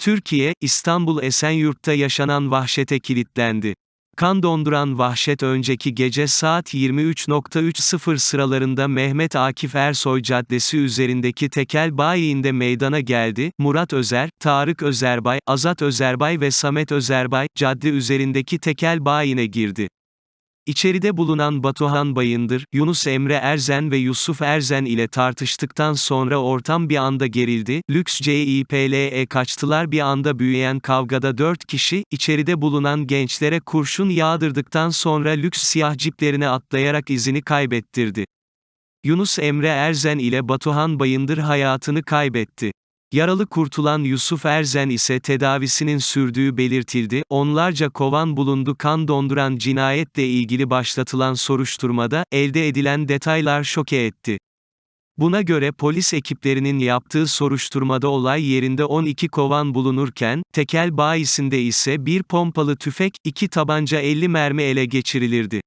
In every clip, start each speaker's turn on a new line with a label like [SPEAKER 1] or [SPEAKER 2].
[SPEAKER 1] Türkiye, İstanbul Esenyurt'ta yaşanan vahşete kilitlendi. Kan donduran vahşet önceki gece saat 23.30 sıralarında Mehmet Akif Ersoy Caddesi üzerindeki tekel bayiinde meydana geldi. Murat Özer, Tarık Özerbay, Azat Özerbay ve Samet Özerbay, cadde üzerindeki tekel bayine girdi. İçeride bulunan Batuhan Bayındır, Yunus Emre Erzen ve Yusuf Erzen ile tartıştıktan sonra ortam bir anda gerildi, Lüks CİPL'e kaçtılar bir anda büyüyen kavgada 4 kişi, içeride bulunan gençlere kurşun yağdırdıktan sonra lüks siyah ciplerine atlayarak izini kaybettirdi. Yunus Emre Erzen ile Batuhan Bayındır hayatını kaybetti. Yaralı kurtulan Yusuf Erzen ise tedavisinin sürdüğü belirtildi. Onlarca kovan bulundu kan donduran cinayetle ilgili başlatılan soruşturmada, elde edilen detaylar şoke etti. Buna göre polis ekiplerinin yaptığı soruşturmada olay yerinde 12 kovan bulunurken, tekel bayisinde ise bir pompalı tüfek, iki tabanca 50 mermi ele geçirilirdi.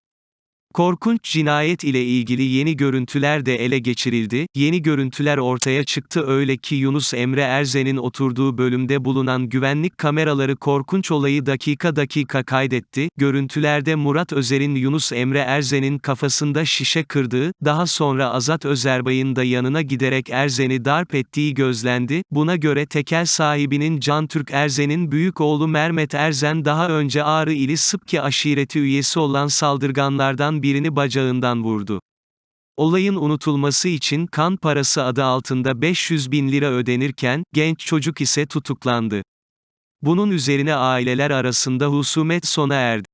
[SPEAKER 1] Korkunç cinayet ile ilgili yeni görüntüler de ele geçirildi. Yeni görüntüler ortaya çıktı öyle ki Yunus Emre Erzen'in oturduğu bölümde bulunan güvenlik kameraları korkunç olayı dakika dakika kaydetti. Görüntülerde Murat Özer'in Yunus Emre Erzen'in kafasında şişe kırdığı, daha sonra Azat Özerbay'ın da yanına giderek Erzen'i darp ettiği gözlendi. Buna göre tekel sahibinin Can Türk Erzen'in büyük oğlu Mermet Erzen daha önce Ağrı ili Sıpki aşireti üyesi olan saldırganlardan birini bacağından vurdu. Olayın unutulması için kan parası adı altında 500 bin lira ödenirken, genç çocuk ise tutuklandı. Bunun üzerine aileler arasında husumet sona erdi.